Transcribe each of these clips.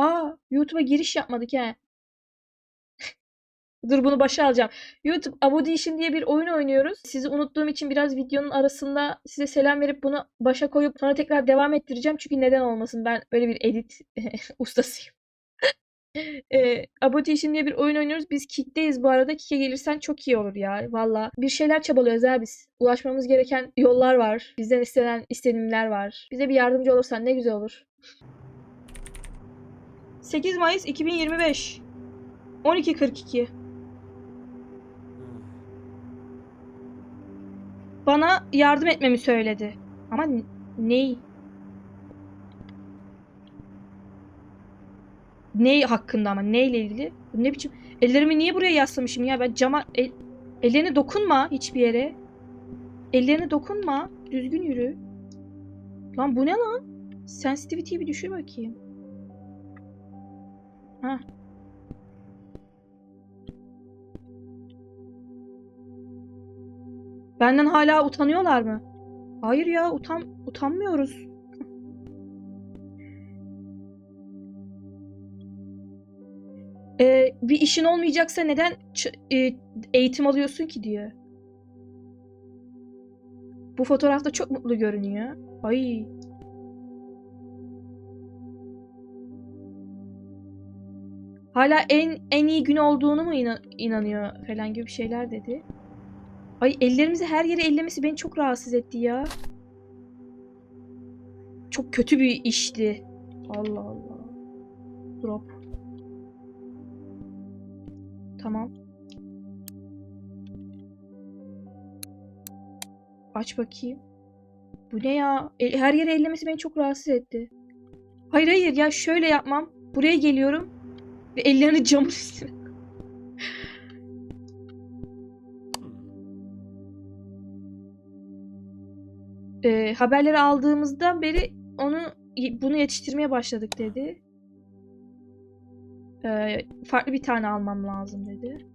Aa, YouTube'a giriş yapmadık he. Dur bunu başa alacağım. YouTube Abodition diye bir oyun oynuyoruz. Sizi unuttuğum için biraz videonun arasında size selam verip bunu başa koyup sonra tekrar devam ettireceğim. Çünkü neden olmasın ben böyle bir edit ustasıyım. e, Abodition diye bir oyun oynuyoruz. Biz Kick'teyiz bu arada. Kick'e gelirsen çok iyi olur ya. Valla. Bir şeyler çabalıyoruz ha biz. Ulaşmamız gereken yollar var. Bizden istenen istenimler var. Bize bir yardımcı olursan ne güzel olur. 8 Mayıs 2025 12.42 Bana yardım etmemi söyledi. Ama ney? Ney hakkında ama neyle ilgili? Ne biçim? Ellerimi niye buraya yaslamışım ya? Ben cama el, ellerine dokunma hiçbir yere. Ellerine dokunma. Düzgün yürü. Lan bu ne lan? Sensitivity'yi bir düşür bakayım. Benden hala utanıyorlar mı? Hayır ya utan utanmıyoruz. Ee, bir işin olmayacaksa neden e, eğitim alıyorsun ki diyor. Bu fotoğrafta çok mutlu görünüyor. Ay. Hala en en iyi gün olduğunu mu inan- inanıyor falan gibi bir şeyler dedi. Ay ellerimizi her yere ellemesi beni çok rahatsız etti ya. Çok kötü bir işti. Allah Allah. Drop. Tamam. Aç bakayım. Bu ne ya? El- her yere ellemesi beni çok rahatsız etti. Hayır hayır ya şöyle yapmam. Buraya geliyorum. Ve ellerini camın üstüne. Ee, haberleri aldığımızdan beri onu bunu yetiştirmeye başladık dedi. Ee, farklı bir tane almam lazım dedi.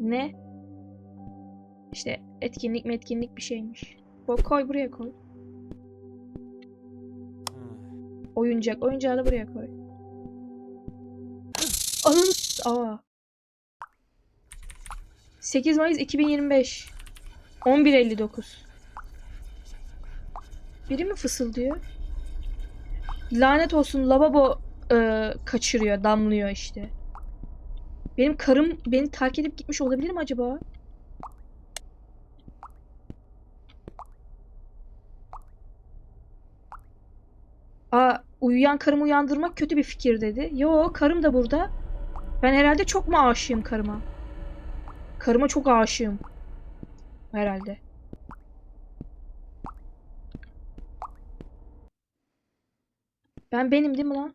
Ne? İşte etkinlik metkinlik bir şeymiş. Koy, koy buraya koy. Oyuncak. Oyuncağı da buraya koy. Anın... Aa. 8 Mayıs 2025. 11.59. Biri mi fısıldıyor? Lanet olsun lavabo e, kaçırıyor, damlıyor işte. Benim karım beni terk edip gitmiş olabilir mi acaba? Aa, uyuyan karımı uyandırmak kötü bir fikir dedi. Yo, karım da burada. Ben herhalde çok mu aşığım karıma? Karıma çok aşığım. Herhalde. Ben benim değil mi lan?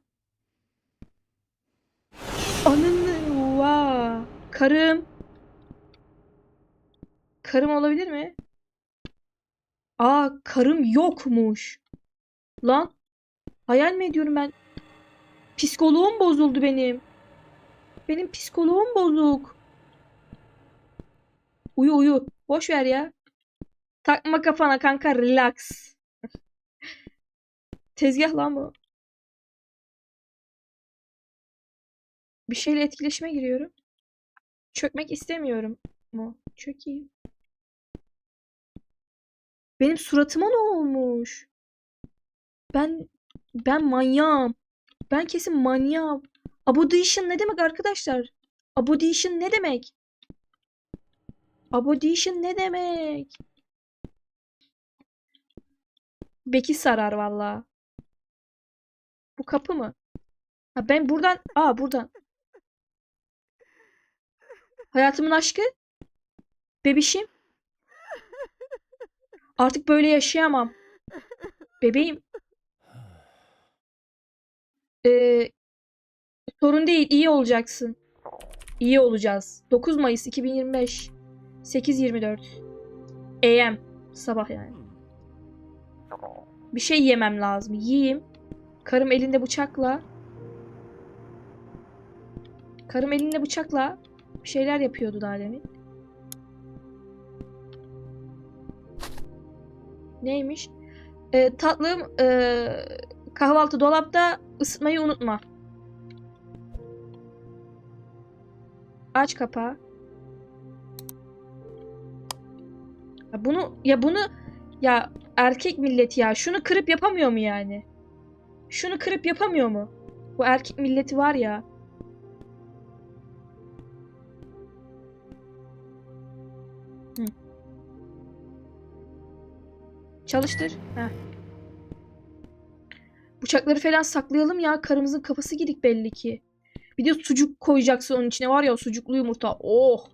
Ananı va. Karım. Karım olabilir mi? Aa karım yokmuş. Lan. Hayal mi ediyorum ben? Psikoloğum bozuldu benim. Benim psikoloğum bozuk. Uyu uyu. Boş ver ya. Takma kafana kanka relax. Tezgah lan bu. Bir şeyle etkileşime giriyorum. Çökmek istemiyorum mu? Çökeyim. Benim suratıma ne olmuş? Ben ben manyağım. Ben kesin manyağım. Abodition ne demek arkadaşlar? Abodition ne demek? Abodition ne demek? Beki sarar valla. Bu kapı mı? Ha ben buradan... Aa buradan. Hayatımın aşkı? Bebişim? Artık böyle yaşayamam. Bebeğim. Ee, sorun değil, iyi olacaksın. İyi olacağız. 9 Mayıs 2025. 8.24. AM. Sabah yani. Bir şey yemem lazım. Yiyeyim. Karım elinde bıçakla. Karım elinde bıçakla bir şeyler yapıyordu daha demin. Neymiş? Ee, tatlım ee, kahvaltı dolapta ısıtmayı unutma. Aç kapağı. Ya bunu ya bunu ya erkek milleti ya şunu kırıp yapamıyor mu yani? Şunu kırıp yapamıyor mu? Bu erkek milleti var ya. Hı. Çalıştır. Heh. Bıçakları falan saklayalım ya. Karımızın kafası gidik belli ki. Bir de sucuk koyacaksın onun içine var ya o sucuklu yumurta. Oh.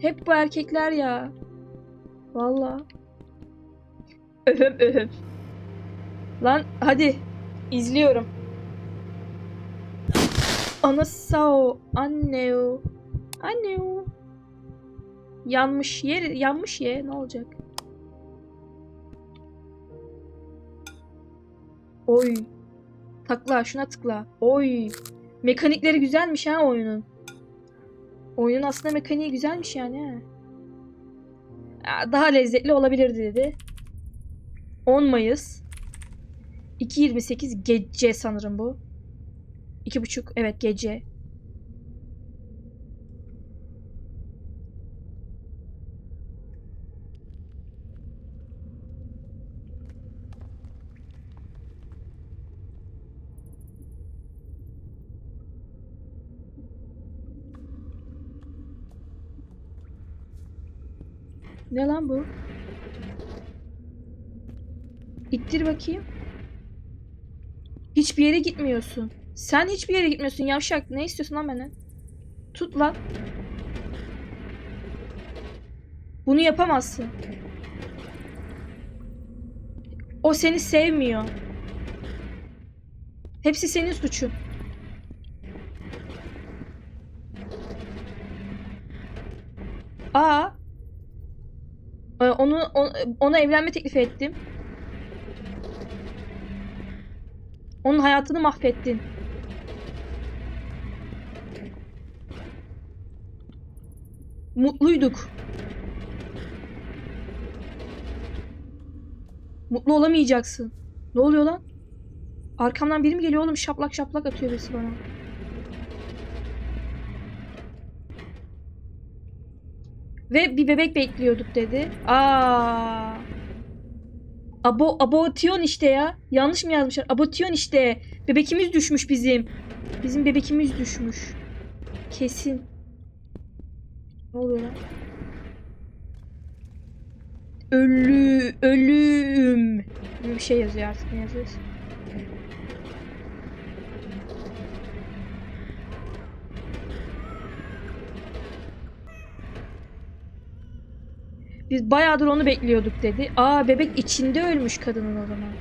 Hep bu erkekler ya. Valla. Öhüm öhüm. Lan hadi. izliyorum. Anasao. Anneo. Anneo. Yanmış yer, yanmış ye. Ne olacak? Oy. Takla, şuna tıkla. Oy. Mekanikleri güzelmiş ha oyunun. Oyunun aslında mekaniği güzelmiş yani ha. Daha lezzetli olabilirdi dedi. 10 Mayıs. 2.28 gece sanırım bu. 2.30 evet gece. Ne lan bu? İttir bakayım. Hiçbir yere gitmiyorsun. Sen hiçbir yere gitmiyorsun yavşak. Ne istiyorsun lan benden? Tut lan. Bunu yapamazsın. O seni sevmiyor. Hepsi senin suçun. Aa. Ee, Onu on- ona evlenme teklifi ettim. Onun hayatını mahvettin. Mutluyduk. Mutlu olamayacaksın. Ne oluyor lan? Arkamdan biri mi geliyor oğlum? Şaplak şaplak atıyor birisi bana. Ve bir bebek bekliyorduk dedi. Aa. Abo abortion işte ya. Yanlış mı yazmışlar? Abortion işte. Bebekimiz düşmüş bizim. Bizim bebekimiz düşmüş. Kesin. Ne oluyor lan? Ölü, ölüm. Gibi bir şey yazıyor artık ne yazıyorsa. Biz bayağıdır onu bekliyorduk dedi. Aa bebek içinde ölmüş kadının o zaman.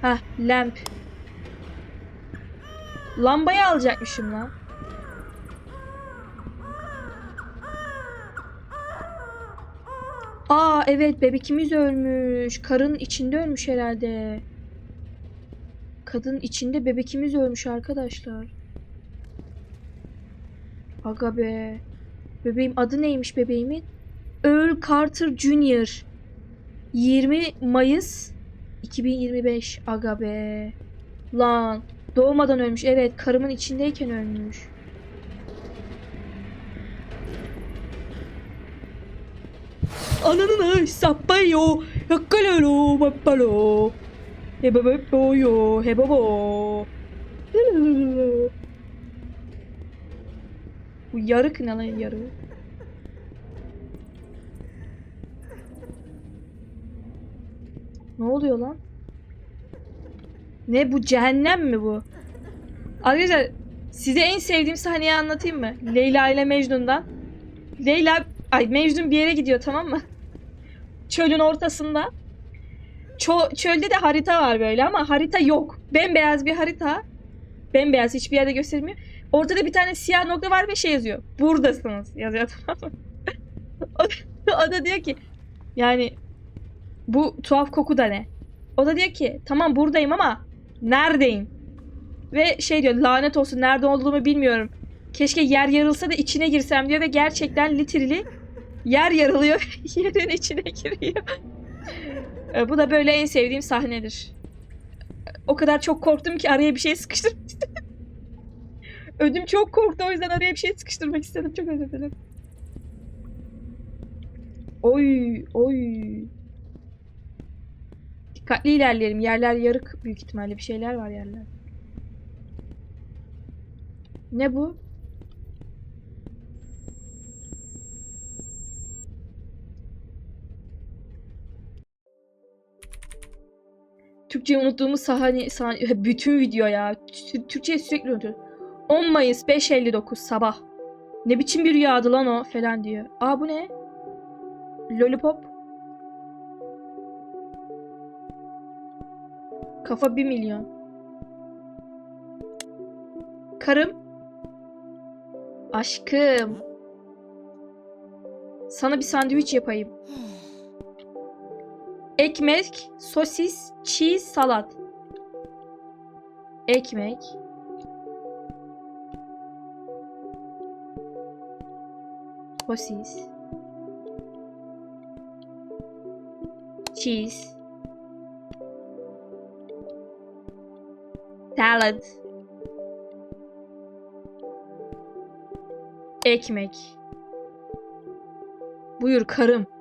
Hah lamp. Lambayı alacakmışım lan. Evet bebekimiz ölmüş. Karın içinde ölmüş herhalde. Kadın içinde bebekimiz ölmüş arkadaşlar. Aga be. Bebeğim adı neymiş bebeğimin? Earl Carter Jr. 20 Mayıs 2025. Aga be. Lan. Doğmadan ölmüş. Evet karımın içindeyken ölmüş. Ananın ay sappayo yakkalalo mappalo hebaboyo hebabo Bu yarık ne lan yarı? Ne oluyor lan? Ne bu cehennem mi bu? Arkadaşlar size en sevdiğim sahneyi anlatayım mı? Leyla ile Mecnun'dan. Leyla ay Mecnun bir yere gidiyor tamam mı? Çölün ortasında. Ço- çölde de harita var böyle ama harita yok. Bembeyaz bir harita. Bembeyaz hiçbir yerde göstermiyor. Ortada bir tane siyah nokta var ve şey yazıyor. Buradasınız yazıyor tamam o, o da diyor ki yani bu tuhaf koku da ne? O da diyor ki tamam buradayım ama neredeyim? Ve şey diyor lanet olsun nerede olduğumu bilmiyorum. Keşke yer yarılsa da içine girsem diyor ve gerçekten literally yer yarılıyor. Yerin içine giriyor. E, Bu da böyle en sevdiğim sahnedir. O kadar çok korktum ki araya bir şey sıkıştırmak istedim. Ödüm çok korktu o yüzden araya bir şey sıkıştırmak istedim. Çok özür dilerim. Oy, oy. Dikkatli ilerleyelim. Yerler yarık büyük ihtimalle bir şeyler var yerler. Ne bu? Türkçeyi unuttuğumuz sahne, sahne bütün video ya. Tü- Türkçeyi sürekli unutuyorum. 10 Mayıs 5.59 sabah. Ne biçim bir rüyadı lan o falan diyor. Aa bu ne? Lollipop. Kafa 1 milyon. Karım. Aşkım. Sana bir sandviç yapayım. Ekmek, sosis, cheese, salat. Ekmek. Sosis. Cheese. Salad. Ekmek. Buyur karım.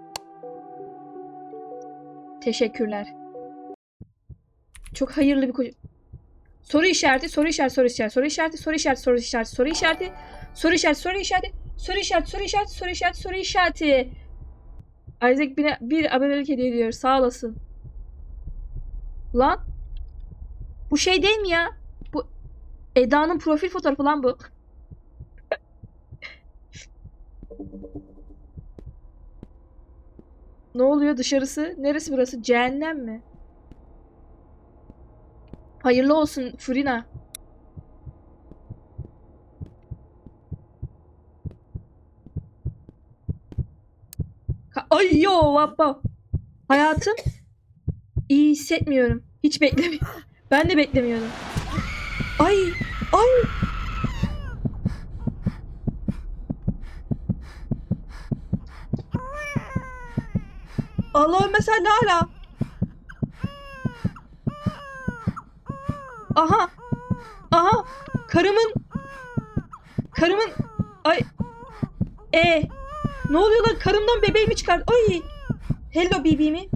Teşekkürler. Çok hayırlı bir koca... Soru işareti, soru işareti, soru işareti, soru işareti, soru işareti, soru işareti, soru işareti, soru işareti, soru işareti, soru işareti, soru işareti, soru işareti, soru işareti. Isaac bir, bir abonelik hediye ediyor. Sağ olasın. Lan. Bu şey değil mi ya? Bu Eda'nın profil fotoğrafı lan bu. Ne oluyor dışarısı? Neresi burası? Cehennem mi? Hayırlı olsun Furina. Ay yo vappa. Hayatım iyi hissetmiyorum. Hiç beklemiyorum. Ben de beklemiyordum. Ay ay. Allahümme salli ala. Aha. Aha. Karımın karımın ay e ne oluyor lan karımdan bebeğimi çıkar. Ay. Hello bebeğimi.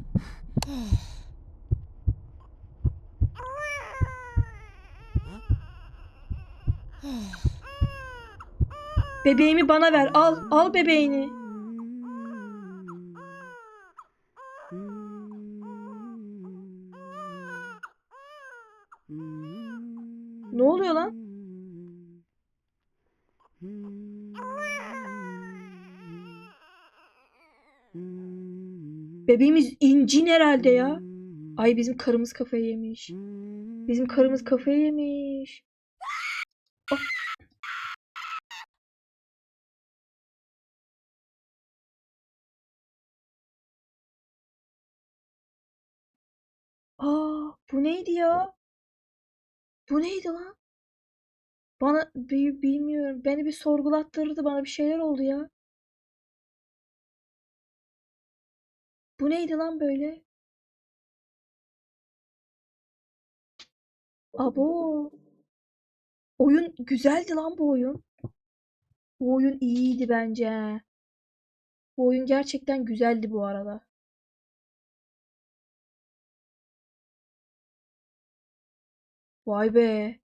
Bebeğimi bana ver. Al. Al bebeğini. Bebeğimiz incin herhalde ya. Ay bizim karımız kafayı yemiş. Bizim karımız kafayı yemiş. Ah. Aa, bu neydi ya? Bu neydi lan? Bana bi- bilmiyorum. Beni bir sorgulattırdı. Bana bir şeyler oldu ya. Bu neydi lan böyle? Abo. Oyun güzeldi lan bu oyun. Bu oyun iyiydi bence. Bu oyun gerçekten güzeldi bu arada. Vay be.